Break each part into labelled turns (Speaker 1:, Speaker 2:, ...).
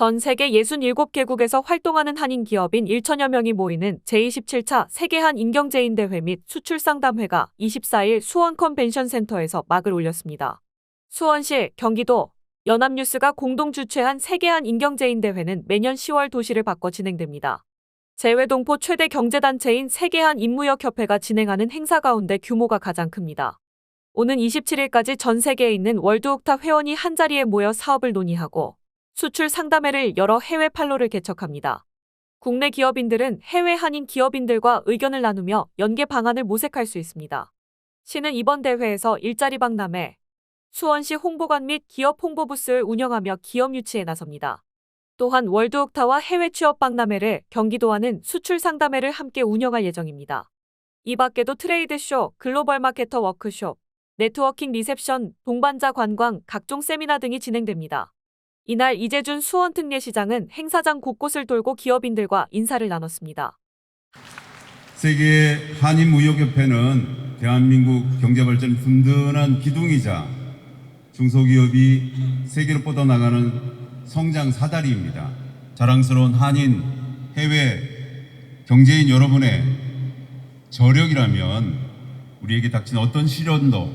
Speaker 1: 전 세계 67개국에서 활동하는 한인 기업인 1천여 명이 모이는 제27차 세계 한 인경제인 대회 및 수출 상담회가 24일 수원 컨벤션 센터에서 막을 올렸습니다. 수원시, 경기도, 연합뉴스가 공동 주최한 세계 한 인경제인 대회는 매년 10월 도시를 바꿔 진행됩니다. 재외동포 최대 경제단체인 세계한 인무역협회가 진행하는 행사 가운데 규모가 가장 큽니다. 오는 27일까지 전 세계에 있는 월드옥타 회원이 한자리에 모여 사업을 논의하고 수출 상담회를 열어 해외 판로를 개척합니다. 국내 기업인들은 해외 한인 기업인들과 의견을 나누며 연계 방안을 모색할 수 있습니다. 시는 이번 대회에서 일자리 박람회, 수원시 홍보관 및 기업 홍보 부스를 운영하며 기업 유치에 나섭니다. 또한 월드옥타와 해외 취업 박람회를 경기도와는 수출 상담회를 함께 운영할 예정입니다. 이 밖에도 트레이드쇼, 글로벌 마케터 워크숍, 네트워킹 리셉션, 동반자 관광, 각종 세미나 등이 진행됩니다. 이날 이재준 수원 특례시장은 행사장 곳곳을 돌고 기업인들과 인사를 나눴습니다.
Speaker 2: 세계 한인 무역협회는 대한민국 경제발전 든든한 기둥이자 중소기업이 세계로 뻗어나가는 성장 사다리입니다. 자랑스러운 한인 해외 경제인 여러분의 저력이라면 우리에게 닥친 어떤 시련도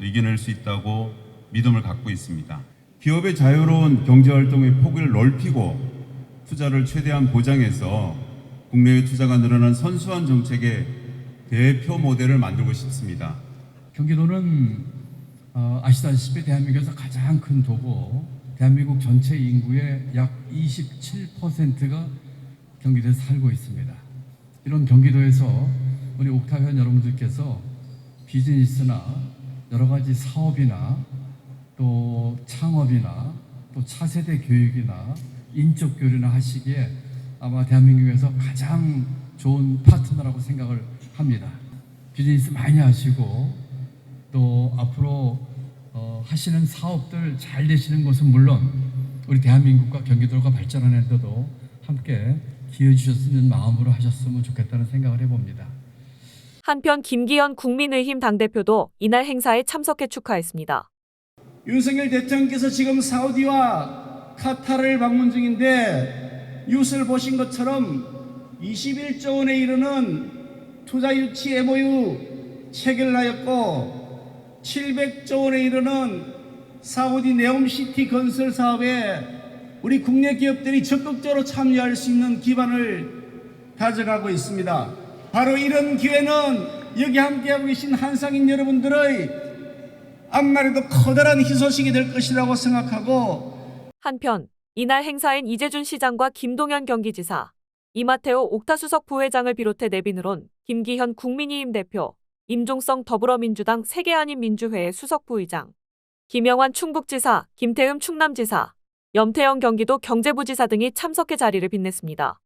Speaker 2: 이겨낼 수 있다고 믿음을 갖고 있습니다. 기업의 자유로운 경제활동의 폭을 넓히고 투자를 최대한 보장해서 국내외 투자가 늘어난 선수한 정책의 대표 모델을 만들고 싶습니다.
Speaker 3: 경기도는 어, 아시다시피 대한민국에서 가장 큰 도고 대한민국 전체 인구의 약 27%가 경기도에 살고 있습니다. 이런 경기도에서 우리 옥타현 여러분들께서 비즈니스나 여러 가지 사업이나 또 창업이나 또 차세대 교육이나 인적 교류나 하시기에 아마 대한민국에서 가장 좋은 파트너라고 생각을 합니다. 비즈니스 많이 하시고 또 앞으로 어, 하시는 사업들 잘 되시는 것은 물론 우리 대한민국과 경기도가 발전하는 데도 함께 기회 주셨으면 마음으로 하셨으면 좋겠다는 생각을 해봅니다.
Speaker 1: 한편 김기현 국민의힘 당대표도 이날 행사에 참석해 축하했습니다.
Speaker 4: 윤석열 대통령께서 지금 사우디와 카타르를 방문 중인데 뉴스를 보신 것처럼 21조 원에 이르는 투자 유치 MOU 체결하였고 700조 원에 이르는 사우디 네옴시티 건설 사업에 우리 국내 기업들이 적극적으로 참여할 수 있는 기반을 가져가고 있습니다. 바로 이런 기회는 여기 함께하고 계신 한상인 여러분들의 앞날에도 커다란 희소식이 될 것이라고 생각하고
Speaker 1: 한편 이날 행사엔 이재준 시장과 김동연 경기지사, 이마테오 옥타수석 부회장을 비롯해 내빈으론 김기현 국민의힘 대표, 임종성 더불어민주당 세계한인민주회의 수석 부의장, 김영환 충북지사, 김태흠 충남지사, 염태영 경기도 경제부지사 등이 참석해 자리를 빛냈습니다.